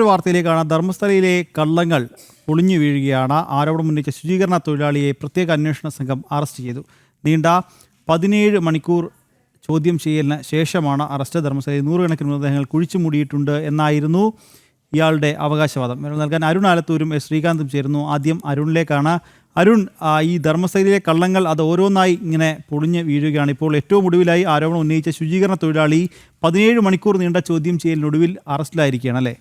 ഒരു വാർത്തയിലേക്കാണ് ധർമ്മസ്ഥലയിലെ കള്ളങ്ങൾ പൊളിഞ്ഞു വീഴുകയാണ്. ആരോപണം ഉന്നയിച്ച ശുചീകരണ തൊഴിലാളിയെ പ്രത്യേക അന്വേഷണ സംഘം അറസ്റ്റ് ചെയ്തു. നീണ്ട പതിനേഴ് മണിക്കൂർ ചോദ്യം ചെയ്യലിന് ശേഷമാണ് അറസ്റ്റ്. ധർമ്മസ്ഥലയിൽ നൂറുകണക്കിന് മൃതദേഹങ്ങൾ കുഴിച്ചു മൂടിയിട്ടുണ്ട് എന്നായിരുന്നു ഇയാളുടെ അവകാശവാദം. വിവരം നൽകാൻ അരുൺ ആലത്തൂരും എസ് ശ്രീകാന്തും ചേരുന്നു. ആദ്യം അരുണിലേക്കാണ്. അരുൺ ഈ ധർമ്മസ്ഥലയിലെ കള്ളങ്ങൾ അത് ഓരോന്നായി ഇങ്ങനെ പൊളിഞ്ഞ് വീഴുകയാണ്. ഇപ്പോൾ ഏറ്റവും ഒടുവിലായി ആരോപണം ഉന്നയിച്ച ശുചീകരണ തൊഴിലാളി പതിനേഴ് മണിക്കൂർ നീണ്ട ചോദ്യം ചെയ്യലിനൊടുവിൽ അറസ്റ്റിലായിരിക്കുകയാണ് അല്ലേ?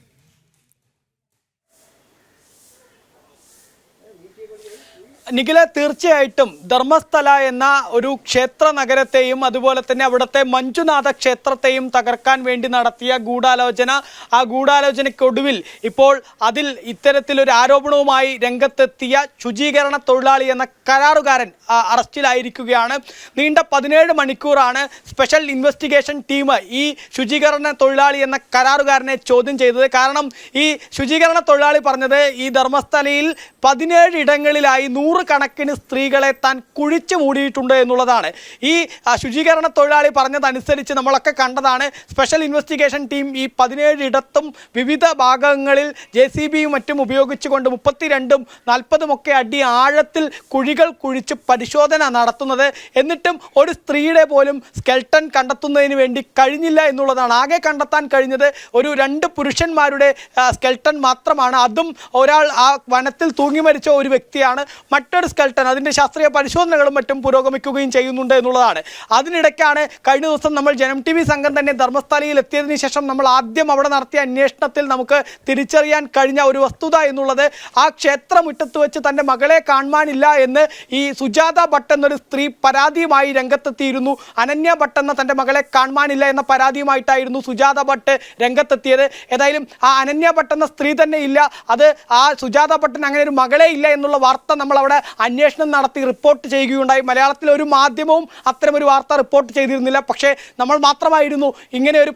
നിഖില തീർച്ചയായിട്ടും ധർമ്മസ്ഥല എന്ന ഒരു ക്ഷേത്ര നഗരത്തെയും അതുപോലെ തന്നെ അവിടുത്തെ മഞ്ജുനാഥ ക്ഷേത്രത്തെയും തകർക്കാൻ വേണ്ടി നടത്തിയ ഗൂഢാലോചന ആ ഗൂഢാലോചനയ്ക്കൊടുവിൽ ഇപ്പോൾ അതിൽ ഇത്തരത്തിലൊരു ആരോപണവുമായി രംഗത്തെത്തിയ ശുചീകരണ തൊഴിലാളി എന്ന കരാറുകാരൻ അറസ്റ്റിലായിരിക്കുകയാണ്. നീണ്ട പതിനേഴ് മണിക്കൂറാണ് സ്പെഷ്യൽ ഇൻവെസ്റ്റിഗേഷൻ ടീം ഈ ശുചീകരണ തൊഴിലാളി എന്ന കരാറുകാരനെ ചോദ്യം ചെയ്തത്. കാരണം ഈ ശുചീകരണ തൊഴിലാളി പറഞ്ഞത് ഈ ധർമ്മസ്ഥലയിൽ പതിനേഴ് ഇടങ്ങളിലായി നൂറുകണക്കിന് സ്ത്രീകളെ താൻ കുഴിച്ചു മൂടിയിട്ടുണ്ട് എന്നുള്ളതാണ്. ഈ ശുചീകരണ തൊഴിലാളി പറഞ്ഞതനുസരിച്ച് നമ്മളൊക്കെ കണ്ടതാണ് സ്പെഷ്യൽ ഇൻവെസ്റ്റിഗേഷൻ ടീം ഈ പതിനേഴ് ഇടത്തും വിവിധ ഭാഗങ്ങളിൽ ജെ സി ബിയും മറ്റും ഉപയോഗിച്ചുകൊണ്ട് മുപ്പത്തിരണ്ടും നാൽപ്പതുമൊക്കെ അടി ആഴത്തിൽ കുഴികൾ കുഴിച്ച് പരിശോധന നടത്തുന്നത്. എന്നിട്ടും ഒരു സ്ത്രീയുടെ പോലും സ്കെൽട്ടൺ കണ്ടെത്തുന്നതിന് വേണ്ടി കഴിഞ്ഞില്ല എന്നുള്ളതാണ്. ആകെ കണ്ടെത്താൻ കഴിഞ്ഞത് ഒരു രണ്ട് പുരുഷന്മാരുടെ സ്കെൽട്ടൺ മാത്രമാണ്. അതും ഒരാൾ ആ വനത്തിൽ തൂങ്ങി മരിച്ച ഒരു വ്യക്തിയാണ്. മറ്റൊരു സ്കെൽട്ടൺ അതിന്റെ ശാസ്ത്രീയ പരിശോധനകളും മറ്റും പുരോഗമിക്കുകയും ചെയ്യുന്നുണ്ട് എന്നുള്ളതാണ്. അതിനിടയ്ക്കാണ് കഴിഞ്ഞ ദിവസം നമ്മൾ ജനം ടി വി സംഘം തന്നെ ധർമ്മസ്ഥലയിൽ എത്തിയതിന് ശേഷം നമ്മൾ ആദ്യം അവിടെ നടത്തിയ അന്വേഷണത്തിൽ നമുക്ക് തിരിച്ചറിയാൻ കഴിഞ്ഞ ഒരു വസ്തുത എന്നുള്ളത് ആ ക്ഷേത്രമുറ്റത്ത് വെച്ച് തന്റെ മകളെ കാണുവാനില്ല എന്ന് ഈ സുജാത ഭട്ട് എന്നൊരു സ്ത്രീ പരാതിയുമായി രംഗത്തെത്തിയിരുന്നു. അനന്യ ഭട്ട് എന്ന തന്റെ മകളെ കാണുവാനില്ല എന്ന പരാതിയുമായിട്ടായിരുന്നു സുജാത ഭട്ട് രംഗത്തെത്തിയത്. ഏതായാലും ആ അനന്യ ഭട്ട് എന്ന സ്ത്രീ തന്നെ ഇല്ല. അത് ആ സുജാത ഭട്ടിന് അങ്ങനെ ഒരു മകളെ ഇല്ല എന്നുള്ള വാർത്ത നമ്മൾ അവിടെ അന്വേഷണം നടത്തി റിപ്പോർട്ട് ചെയ്യുകയുണ്ടായി. മലയാളത്തിലെ ഒരു മാധ്യമവും അത്തരമൊരു വാർത്ത റിപ്പോർട്ട് ചെയ്തിരുന്നില്ല. പക്ഷേ നമ്മൾ മാത്രമായിരുന്നു ഇങ്ങനെ ഒരു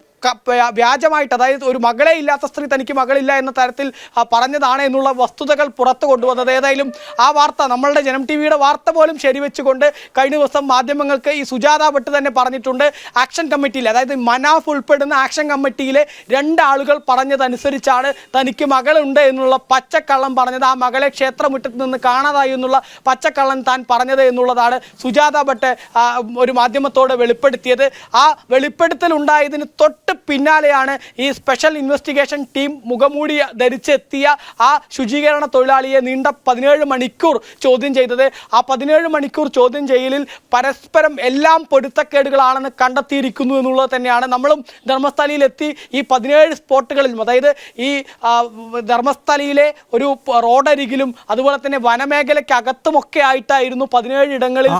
വ്യാജമായിട്ട് അതായത് ഒരു മകളെ ഇല്ലാത്ത സ്ത്രീ തനിക്ക് മകളില്ല എന്ന തരത്തിൽ പറഞ്ഞതാണ് എന്നുള്ള വസ്തുതകൾ പുറത്തു കൊണ്ടുവന്നത്. ഏതായാലും ആ വാർത്ത നമ്മളുടെ ജനം ടി വിയുടെ വാർത്ത പോലും ശരിവെച്ചുകൊണ്ട് കഴിഞ്ഞ ദിവസം മാധ്യമങ്ങൾക്ക് ഈ സുജാത ഭട്ട് തന്നെ പറഞ്ഞിട്ടുണ്ട്. ആക്ഷൻ കമ്മിറ്റിയിൽ അതായത് മനാഫ് ഉൾപ്പെടുന്ന ആക്ഷൻ കമ്മിറ്റിയിലെ രണ്ടാളുകൾ പറഞ്ഞതനുസരിച്ചാണ് തനിക്ക് മകളുണ്ട് എന്നുള്ള പച്ചക്കള്ളം പറഞ്ഞത്. ആ മകളെ ക്ഷേത്രമുറ്റത്ത് നിന്ന് കാണാതായി എന്നുള്ള പച്ചക്കള്ളം താൻ പറഞ്ഞത് എന്നുള്ളതാണ് സുജാത ഭട്ട് ഒരു മാധ്യമത്തോട് വെളിപ്പെടുത്തിയത്. ആ വെളിപ്പെടുത്തൽ ഉണ്ടായതിന് തൊട്ട് പിന്നാലെയാണ് ഈ സ്പെഷ്യൽ ഇൻവെസ്റ്റിഗേഷൻ ടീം മുഖമൂടി ധരിച്ചെത്തിയ ആ ശുചീകരണ തൊഴിലാളിയെ നീണ്ട പതിനേഴ് മണിക്കൂർ ചോദ്യം ചെയ്തത്. ആ പതിനേഴ് മണിക്കൂർ ചോദ്യം ചെയ്യലിൽ പരസ്പരം എല്ലാം പൊരുത്തക്കേടുകളാണെന്ന് കണ്ടെത്തിയിരിക്കുന്നു എന്നുള്ളത് തന്നെയാണ്. നമ്മളും ധർമ്മസ്ഥലയിലെത്തി ഈ പതിനേഴ് സ്പോട്ടുകളിലും അതായത് ഈ ധർമ്മസ്ഥലയിലെ ഒരു റോഡരികിലും അതുപോലെ തന്നെ വനമേഖലയ്ക്കകത്തുമൊക്കെ ആയിട്ടായിരുന്നു പതിനേഴ് ഇടങ്ങളിൽ